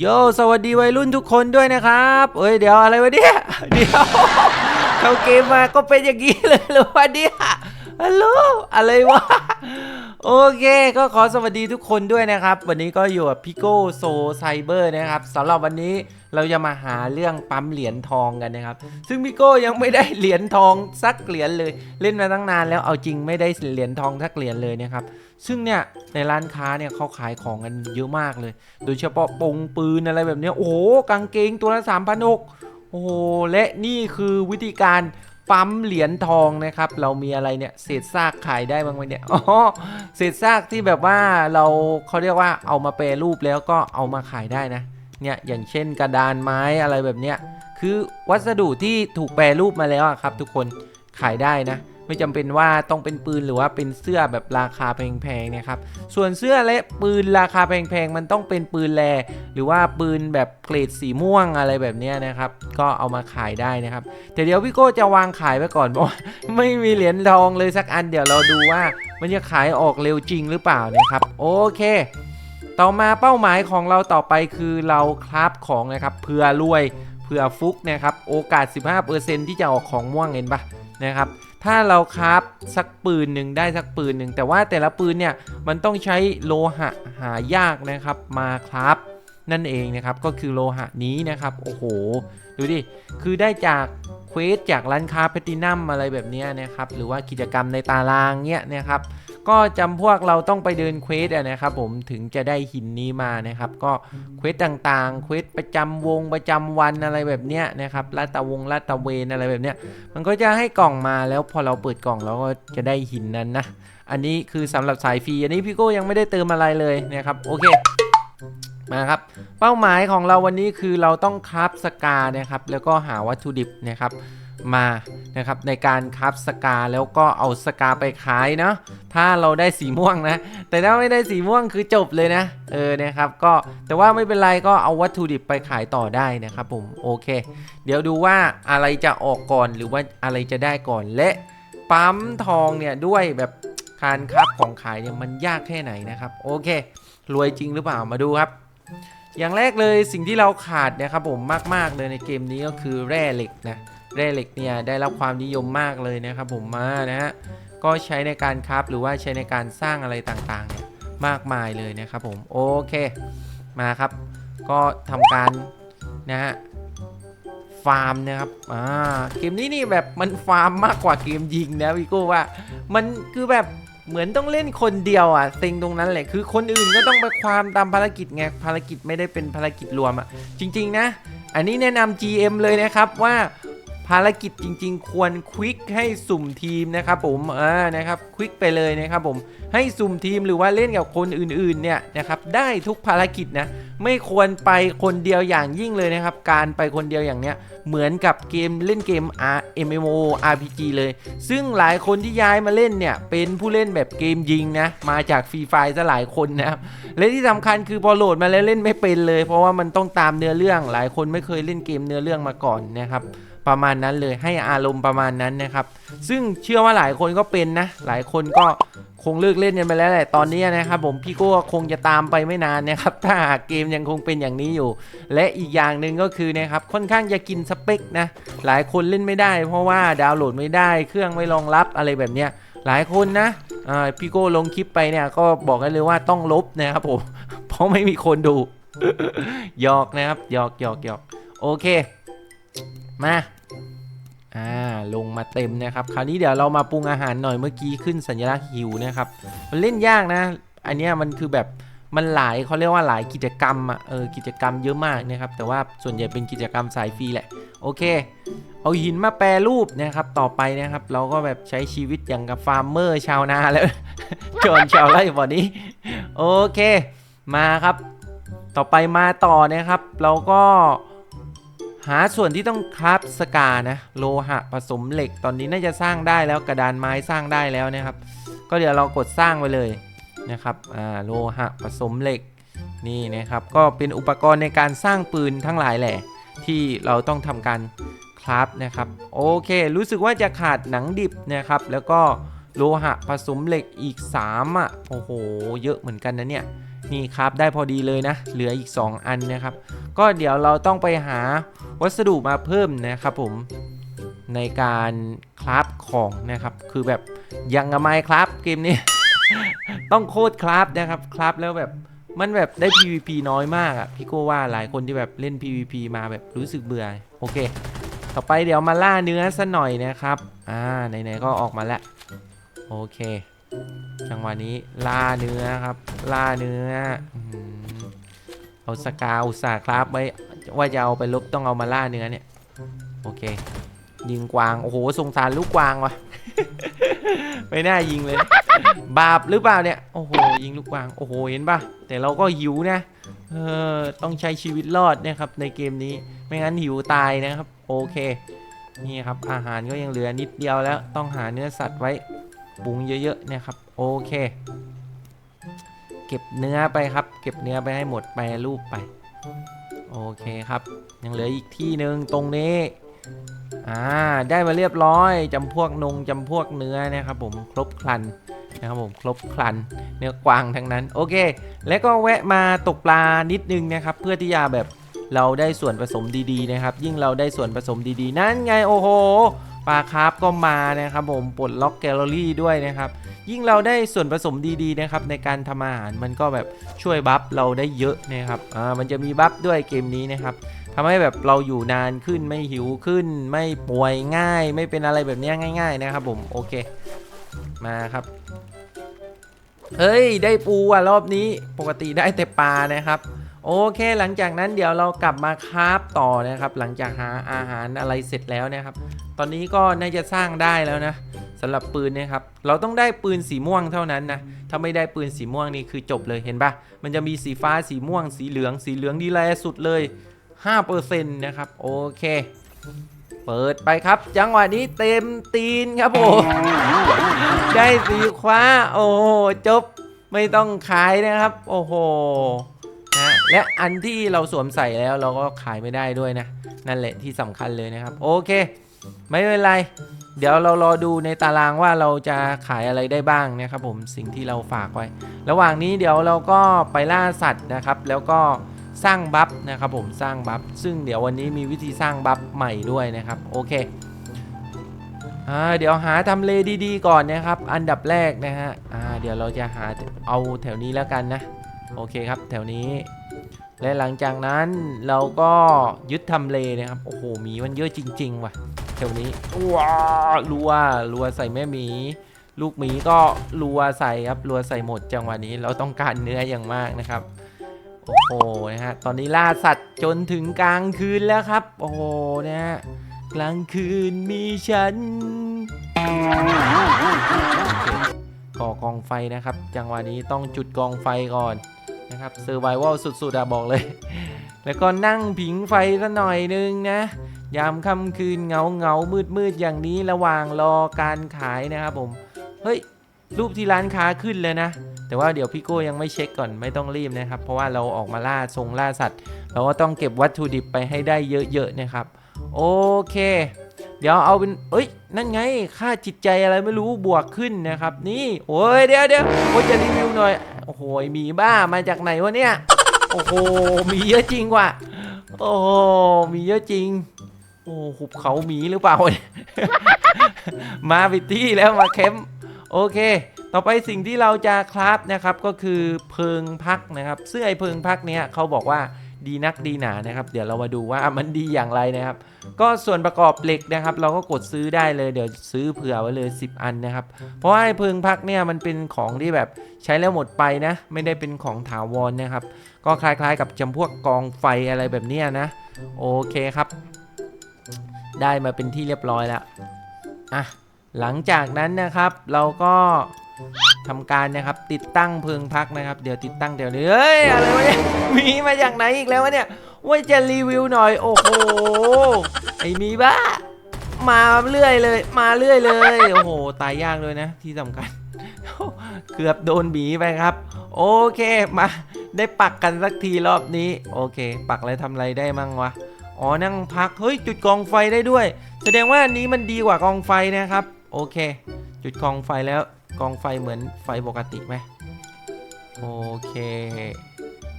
โยสวัสดีวัยรุ่นทุกคนด้วยนะครับ เอ้ยเดี๋ยวอะไรวะเนี่ยเดี๋ยวเข้าเกมมาก็เป็นอย่างนี้เลยหรอวะเนี่ยฮัลโหลอะไรวะโอเค ก็ขอสวัสดีทุกคนด้วยนะครับ วันนี้ก็อยู่กับพิโก้โซไซเบอร์นะครับสำหรับวันนี้ เราจะมาหาเรื่องปั๊มเหรียญทองกันนะครับ ซึ่งพิโก้ยังไม่ได้เหรียญทองสักเหรียญเลย เล่นมาตั้งนานแล้วเอาจริงไม่ได้เหรียญทองสักเหรียญเลยนะครับ ซึ่งเนี่ยในร้านค้าเนี่ยเขาขายของกันเยอะมากเลย โดยเฉพาะปงปืนอะไรแบบเนี้ยโอ้โหกางเกงตัวละ3 0 0โอ้โหและนี่คือวิธีการปั๊มเหรียญทองนะครับ เรามีอะไรเนี่ยเศษซากขายได้บ้างไหมเนี่ยอ๋อเศษซากที่แบบว่าเราเขาเรียกว่าเอามาแปรรูปแล้วก็เอามาขายได้นะ เนี่ยอย่างเช่นกระดานไม้อะไรแบบเนี้ยคือวัสดุที่ถูกแปรรูปมาแล้วครับ ทุกคนขายได้นะ ไม่จำเป็นว่าต้องเป็นปืนหรือว่าเป็นเสื้อแบบราคาแพงๆนะครับส่วนเสื้อและปืนราคาแพงๆมันต้องเป็นปืนแรหรือว่าปืนแบบเกรดสีม่วงอะไรแบบนี้นะครับ ก็เอามาขายได้นะครับแต่เดี๋ยวพี่โก้จะวางขายไว้ก่อนเพราะว่าไม่มีเหรียญทองเลยสักอันเดี๋ยวเราดูว่ามันจะขายออกเร็วจริงหรือเปล่านะครับ โอเค ต่อมาเป้าหมายของเราต่อไปคือเราคราฟของนะครับเพื่อรวยเพื่อฟุกนะครับโอกาส 15%ที่จะออกของม่วงเห็นปะนะครับถ้าเราคราฟสักปืนหนึ่งได้สักปืนหนึ่งแต่ว่าแต่ละปืนเนี่ยมันต้องใช้โลหะหายากนะครับมาคราฟนั่นเองนะครับก็คือโลหะนี้นะครับโอ้โหดูดิคือได้จากเควสจากร้านค้าแพลตินัมอะไรแบบนี้นะครับหรือว่ากิจกรรมในตารางเนี้ยนะครับ ก็จำพวกเราต้องไปเดินเควสนะครับผมถึงจะได้หินนี้มานะครับ ก็เควสต่างๆเควสประจำวงประจำวันอะไรแบบเนี้ยนะครับลาตะวงลาตะเวนอะไรแบบเนี้ยมันก็จะให้กล่องมาแล้วพอเราเปิดกล่องเราก็จะได้หินนั้นนะอันนี้คือสำหรับสายฟรีอันนี้พี่โก้ยังไม่ได้เติมอะไรเลยนะครับโอเคมาครับเป้าหมายของเราวันนี้คือเราต้องคราฟสกานะครับแล้วก็หาวัตถุดิบนะครับมา นะครับในการคราฟสกาแล้วก็เอาสกาไปขายเนาะถ้าเราได้สีม่วงนะ แต่ถ้าไม่ได้สีม่วงคือจบเลยนะ เออนะครับก็แต่ว่าไม่เป็นไรก็เอาวัตถุดิบไปขายต่อได้นะครับผมโอเค เดี๋ยวดูว่าอะไรจะออกก่อนหรือว่าอะไรจะได้ก่อนและปั๊มทองเนี่ยด้วยแบบการคราฟของขายเนี่ยมันยากแค่ไหนนะครับ โอเค รวยจริงหรือเปล่ามาดูครับ อย่างแรกเลยสิ่งที่เราขาดนะครับผมมาก ๆ เลยในเกมนี้ก็คือแร่เหล็กนะ แร่เหล็กเนี่ยได้รับความนิยมมากเลยนะครับผมมานะฮะก็ใช้ในการคราฟหรือว่าใช้ในการสร้างอะไรต่างๆเนี่ยมากมายเลยนะครับผมโอเคมาครับ ก็ทำการนะฮะฟาร์มนะครับอ่าเกมนี้นี่แบบมันฟาร์มมากกว่าเกมยิงนะพี่โก้ว่า มันคือแบบเหมือนต้องเล่นคนเดียวอะเซ็งตรงนั้นแหละคือคนอื่นก็ต้องไปความตามภารกิจไงภารกิจไม่ได้เป็นภารกิจรวมอะจริง ๆ นะ อันนี้แนะนำ GM เลยนะครับว่า ภารกิจจริง ๆ ควรควิกให้สุ่มทีมนะครับผมอ่านะครับควิกไปเลยนะครับผมให้สุ่มทีมหรือว่าเล่นกับคนอื่นๆเนี่ยนะครับได้ทุกภารกิจนะไม่ควรไปคนเดียวอย่างยิ่งเลยนะครับ การไปคนเดียวอย่างเนี้ยเหมือนกับเกมเล่นเกม R MMO RPG เลย ซึ่งหลายคนที่ย้ายมาเล่นเนี่ยเป็นผู้เล่นแบบเกมยิงนะมาจากฟรีไฟซะหลายคนนะครับและที่สำคัญคือพอโหลดมาแล้วเล่นไม่เป็นเลย เพราะว่ามันต้องตามเนื้อเรื่องหลายคนไม่เคยเล่นเกมเนื้อเรื่องมาก่อนนะครับ ประมาณนั้นเลยให้อารมณ์ประมาณนั้นนะครับ ซึ่งเชื่อว่าหลายคนก็เป็นนะ หลายคนก็คงเลิกเล่นกันไปแล้วแหละตอนนี้นะครับผมพี่โก้คงจะตามไปไม่นานนะครับ ถ้าหากเกมยังคงเป็นอย่างนี้อยู่ และอีกอย่างหนึ่งก็คือนะครับค่อนข้างจะกินสเปคนะหลายคนเล่นไม่ได้ เพราะว่าดาวน์โหลดไม่ได้ เครื่องไม่รองรับอะไรแบบเนี้ยหลายคนนะพี่โก้ลงคลิปไปเนี่ยก็บอกกันเลยว่าต้องลบนะครับผมเพราะไม่มีคนดูหยอกนะครับหยอกหยอกหยอกโอเค มา อ่าลงมาเต็มนะครับ คราวนี้เดี๋ยวเรามาปรุงอาหารหน่อยเมื่อกี้ขึ้นสัญลักษณ์หิวนะครับ มันเล่นยากนะ อันนี้มันคือแบบมันหลายเขาเรียกว่าหลายกิจกรรมอะเออกิจกรรมเยอะมากนะครับ แต่ว่าส่วนใหญ่เป็นกิจกรรมสายฟรีแหละ โอเค เอาหินมาแปรรูปนะครับ ต่อไปนะครับ เราก็แบบใช้ชีวิตอย่างกับฟาร์มเมอร์ชาวนาแล้วจนชาวไร่บ่อนี้ โอเค มาครับ ต่อไปมาต่อนะครับ เราก็ หาส่วนที่ต้องคราฟสกานะ โลหะผสมเหล็กตอนนี้น่าจะสร้างได้แล้วกระดานไม้สร้างได้แล้วนะครับ ก็เดี๋ยวเรากดสร้างไปเลยนะครับอ่าโลหะผสมเหล็กนี่นะครับ ก็เป็นอุปกรณ์ในการสร้างปืนทั้งหลายแหละ ที่เราต้องทำการคราฟนะครับโอเค รู้สึกว่าจะขาดหนังดิบนะครับ แล้วก็โลหะผสมเหล็กอีก3อะโอ้โห เยอะเหมือนกันนะเนี่ยนี่ครับได้พอดีเลยนะ เหลืออีก 2 อันนะครับ ก็เดี๋ยวเราต้องไปหา วัสดุมาเพิ่มนะครับผมในการคราฟของนะครับ คือแบบยังไมครับเกมนี้ ต้องโคตรคราฟนะครับคราฟแล้วแบบมันแบบได้ PVP น้อยมากอะพี่โก้ว่าหลายคนที่แบบเล่น PVP มาแบบรู้สึกเบื่อโอเค ต่อไปเดี๋ยวมาล่าเนื้อซะหน่อยนะครับอ่าไหนๆก็ออกมาแล้วโอเคจังหวะนี้ล่าเนื้อครับ ล่าเนื้อเอาสกาอุตสาคราฟไว้ ว่าจะเอาไปลบต้องเอามาล่าเนื้อเนี่ย โอเค ยิงกวาง โอ้โหสงสารลูกกวางว่ะ ไม่น่ายิงเลย บาปหรือเปล่าเนี่ย โอ้โห ยิงลูกกวาง โอ้โห เห็นปะแต่เราก็หิวนะ เออ ต้องใช้ชีวิตรอดนะครับในเกมนี้ ไม่งั้นหิวตายนะครับ โอเค นี่ครับ อาหารก็ยังเหลือนิดเดียวแล้ว ต้องหาเนื้อสัตว์ไว้ปรุงเยอะๆนะครับ โอเค เก็บเนื้อไปครับ เก็บเนื้อไปให้หมดไปรูปไป โอเคครับ ยังเหลืออีกที่หนึ่งตรงนี้ อ่า ได้มาเรียบร้อยจำพวกนงจำพวกเนื้อนะครับผมครบครันนะครับผมครบครันเนื้อกวางทั้งนั้น โอเค แล้วก็แวะมาตกปลานิดนึงนะครับ เพื่อที่จะแบบเราได้ส่วนผสมดีๆนะครับ ยิ่งเราได้ส่วนผสมดีๆ นั่นไงโอ้โหปลาคาร์ฟก็มานะครับผมปลดล็อกแคลลอรี่ด้วยนะครับ ยิ่งเราได้ส่วนผสมดีๆนะครับในการทำอาหารมันก็แบบช่วยบัฟเราได้เยอะนะครับอ่ามันจะมีบัฟด้วยเกมนี้นะครับทำให้แบบเราอยู่นานขึ้นไม่หิวขึ้น ไม่ป่วยง่าย ไม่เป็นอะไรแบบนี้ง่าย ๆ นะครับผมโอเค มาครับเฮ้ย ได้ปูอะรอบนี้ปกติได้แต่ปลานะครับโอเค หลังจากนั้นเดี๋ยวเรากลับมาคราฟต่อนะครับ หลังจากหาอาหารอะไรเสร็จแล้วนะครับ ตอนนี้ก็น่าจะสร้างได้แล้วนะสำหรับปืนเนะครับ เราต้องได้ปืนสีม่วงเท่านั้นนะ ถ้าไม่ได้ปืนสีม่วงนี่คือจบเลยเห็นปะมันจะมีสีฟ้าสีม่วง สีเหลือง สีเหลืองดีแลสุดเลย 5%นะครับ โอเค เปิดไปครับ จังหวะนี้เต็มตีนครับผมได้สีคว้า โอ้จบ ไม่ต้องขายนะครับ โอ้โหนะและอันที่เราสวมใส่แล้วเราก็ขายไม่ได้ด้วยนะ นั่นแหละที่สำคัญเลยนะครับ โอเค ไม่เป็นไร เดี๋ยวเรารอดูในตารางว่าเราจะขายอะไรได้บ้างนะครับผมสิ่งที่เราฝากไว้ ระหว่างนี้เดี๋ยวเราก็ไปล่าสัตว์นะครับ แล้วก็สร้างบัฟนะครับผมสร้างบัฟซึ่งเดี๋ยววันนี้มีวิธีสร้างบัฟใหม่ด้วยนะครับโอเคอ่าเดี๋ยวหาทำเลดีๆก่อนนะครับ อันดับแรกนะฮะอ่าเดี๋ยวเราจะหาเอาแถวนี้แล้วกันนะ โอเคครับแถวนี้ และหลังจากนั้นเราก็ยึดทำเลนะครับโอ้โหหมีมันเยอะจริง ๆ ว่ะ แถวนี้ว้ารัวรัวใส่แม่หมี ลูกหมีก็รัวใส่ครับรัวใส่หมดจังหวะนี้ เราต้องการเนื้ออย่างมากนะครับ โอ้โหนะฮะตอนนี้ล่าสัตว์จนถึงกลางคืนแล้วครับ โอ้โหนะฮะกลางคืนมีฉันก่อกองไฟนะครับ จังหวะนี้ต้องจุดกองไฟก่อนนะครับเซอร์ไววัลสุดๆอะบอกเลย แล้วก็นั่งผิงไฟซะหน่อยนึงนะ ยามค่ำคืนเงาเงามืดมืดอย่างนี้ระหว่างรอการขายนะครับผม เฮ้ย รูปที่ร้านค้าขึ้นเลยนะ แต่ว่าเดี๋ยวพี่โก้ยังไม่เช็คก่อนไม่ต้องรีบนะครับ เพราะว่าเราออกมาล่าทรงล่าสัตว์ เราก็ต้องเก็บวัตถุดิบไปให้ได้เยอะๆนะครับ โอเค เดี๋ยวเอาเป็นเอ้ย นั่นไง ค่าจิตใจอะไรไม่รู้บวกขึ้นนะครับ นี่ โอ้ยเดี๋ยวเดี๋ยวโอ้ยจะรีวิวหน่อย โอ้โหมีบ้ามาจากไหนวะเนี่ย โอ้โห มีเยอะจริงว่ะ โอ้โห มีเยอะจริง โอ้หุบเขาหมีหรือเปล่า มาปิดที่แล้วมาเข้มโอเค ต่อไปสิ่งที่เราจะคราฟนะครับก็คือเพิงพักนะครับ ซึ่งไอเพิงพักเนี้ยเขาบอกว่า ดีนักดีหนานะครับ เดี๋ยวเรามาดูว่ามันดีอย่างไรนะครับ ก็ส่วนประกอบเหล็กนะครับ เราก็กดซื้อได้เลยเดี๋ยวซื้อเผื่อไว้เลย 10 อันนะครับ เพราะว่าไอ้เพิงพักเนี่ยมันเป็นของที่แบบใช้แล้วหมดไปนะ ไม่ได้เป็นของถาวรนะครับ ก็คล้ายๆกับจำพวกกองไฟอะไรแบบเนี้ยนะ โอเคครับ ได้มาเป็นที่เรียบร้อยแล้วอะหลังจากนั้นนะครับเราก็ ทำการนะครับ ติดตั้งเพิงพักนะครับ เดี๋ยวติดตั้งเดี๋ยวเฮ้ยอะไรวะเนี่ยมีมาจากไหนอีกแล้ววะเนี่ยว่าจะรีวิวหน่อย โอ้โหไอ้มีบ้า มาเรื่อยเลย มาเรื่อยเลย โอ้โห ตายยากเลยนะ ที่สำคัญ เกือบโดนหมีไปครับ โอเคมา ได้ปักกันสักทีรอบนี้ โอเค ปักอะไรทำอะไรได้มั่งวะอ๋อนั่งพัก เฮ้ย จุดกองไฟได้ด้วย แสดงว่าอันนี้มันดีกว่ากองไฟนะครับ โอเค จุดกองไฟแล้ว กองไฟเหมือนไฟปกติไหมโอเค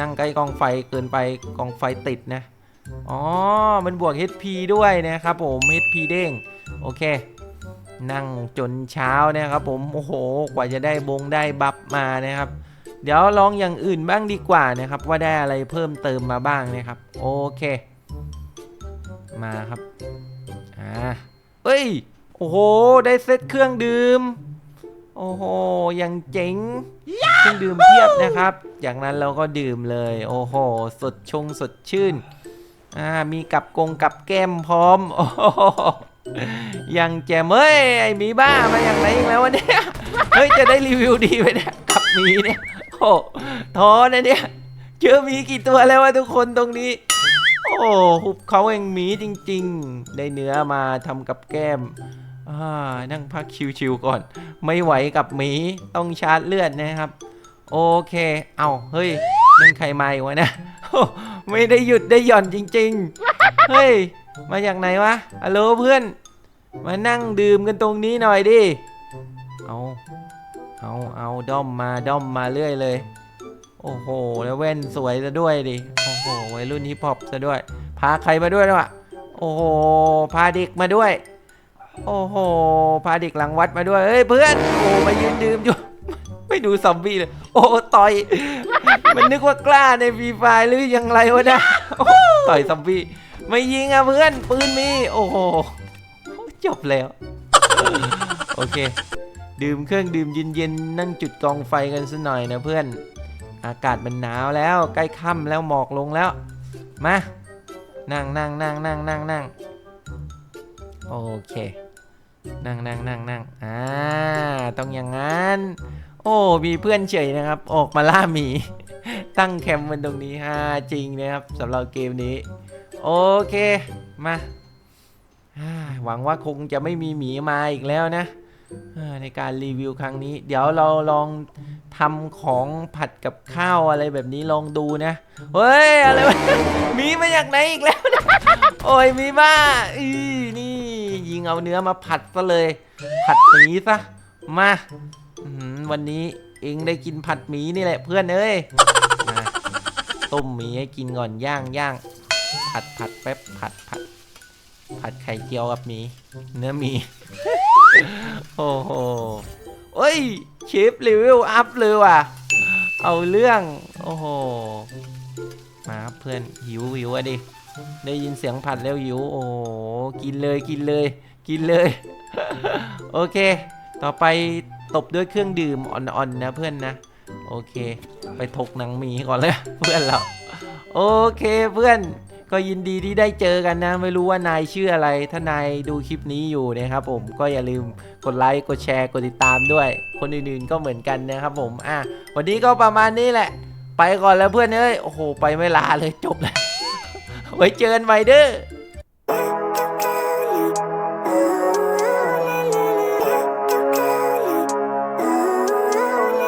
นั่งใกล้กองไฟเกินไปกองไฟติดนะ อ๋อ มันบวก HP ด้วยนะครับผม HP เด้ง โอเค นั่งจนเช้านะครับผม โอ้โห กว่าจะได้บงได้บัฟมานะครับ เดี๋ยวลองอย่างอื่นบ้างดีกว่านะครับ ว่าได้อะไรเพิ่มเติมมาบ้างนะครับ โอเค มาครับ อ่าเอ้ย โอ้โห ได้เซตเครื่องดื่ม โอ้โห ยังเจ๋งเครื่องดื่มเพียบนะครับ จากนั้นเราก็ดื่มเลย โอ้โห สดชงสดชื่น อ่า มีกับกงกับแก้มพร้อม โอ้โหยังแจมเอ้ย ไอหมีบ้ามาอย่างไรอีกแล้ววะเนี่ย เฮ้ย จะได้รีวิวดีไปเนี่ย กับหมีเนี่ย โอ้ท้อนะเนี่ย เจอหมีกี่ตัวแล้ววะทุกคนตรงนี้ โอ้หุบเขาเองหมีจริง ๆ ได้เนื้อมาทำกับแก้มอ่า นั่งพักชิวๆก่อน ไม่ไหวกับหมีต้องชาร์จเลือดนะครับ โอเค เอาเฮ้ยนั่นใครมาอีกวะเนะไม่ได้หยุดได้หย่อนจริง ๆ เฮ้ย มาจากไหนวะฮัลโหลเพื่อน มานั่งดื่มกันตรงนี้หน่อยดิ เอาเอาเอาด้อมมาด้อมมาเรื่อยเลย โอ้โห แล้วแว่นสวยซะด้วยดิ โอ้โหวัยรุ่นฮิปฮอปซะด้วย พาใครมาด้วยวะโอ้โห พาเด็กมาด้วย โอ้โห พาเด็กหลังวัดมาด้วย เฮ้ยเพื่อน โอ้มายืนดื่มอยู่ ไม่ดูซอมบี้เลย โอ้ต่อย มันนึกว่ากล้าในฟรีไฟหรือยังไรวะเนะต่อยซอมบี้ ไม่ยิงอะเพื่อน ปืนมี โอ้โห จบแล้ว โอเค ดื่มเครื่องดื่มเย็นๆ นั่งจุดกองไฟกันสักหน่อยนะเพื่อน อากาศมันหนาวแล้ว ใกล้ค่ำแล้วหมอกลงแล้ว มา นั่งนั่งนั่งนั่งนั่งนั่งโอเค นั่งนั่งนั่งนั่งอ่าต้องอย่างนั้น โอ้มีเพื่อนเฉยนะครับ ออกมาล่าหมี ตั้งแคมป์มันตรงนี้ฮาจริงนะครับสำหรับเกมนี้ โอเคมาหวังว่าคงจะไม่มีหมีมาอีกแล้วนะในการรีวิวครั้งนี้ เดี๋ยวเราลองทำของผัดกับข้าวอะไรแบบนี้ลองดูนะ เฮ้ย อะไรวะมีมาจากไหนอีกแล้วนะ โอ้ยมีบ้าอีนี่ งเอาเนื้อมาผัดซะเลย ผัดหมีซะ มาวันนี้เองได้กินผัดหมีนี่แหละเพื่อนเอ้ยต้มหมีให้กินก่อนย่างย่างผัดผัดแป๊บผัดผัด ผัดไข่เจียวกับหมี เนื้อหมี โอ้โหเอ้ยเชฟรีวิวอัพเลยว่ะ เอาเรื่อง โอ้โห มาเพื่อนหิวหิวอะดิ ได้ยินเสียงผัดแล้วหิว โอ้โห กินเลยกินเลย กินเลย โอเค ต่อไปตบด้วยเครื่องดื่มอ่อนๆนะเพื่อนนะ โอเค ไปถกหนังหมีก่อนเลยเพื่อนเรา โอเคเพื่อนก็ยินดีที่ได้เจอกันนะ ไม่รู้ว่านายชื่ออะไร ถ้านายดูคลิปนี้อยู่นะครับผมก็อย่าลืมกดไลค์กดแชร์กดติดตามด้วย คนอื่นๆก็เหมือนกันนะครับผมอะวันนี้ก็ประมาณนี้แหละ ไปก่อนแล้วเพื่อนเอ้ยโอ้โห ไปไม่ลาเลยจบเลยไว้เจอกันใหม่เด้อ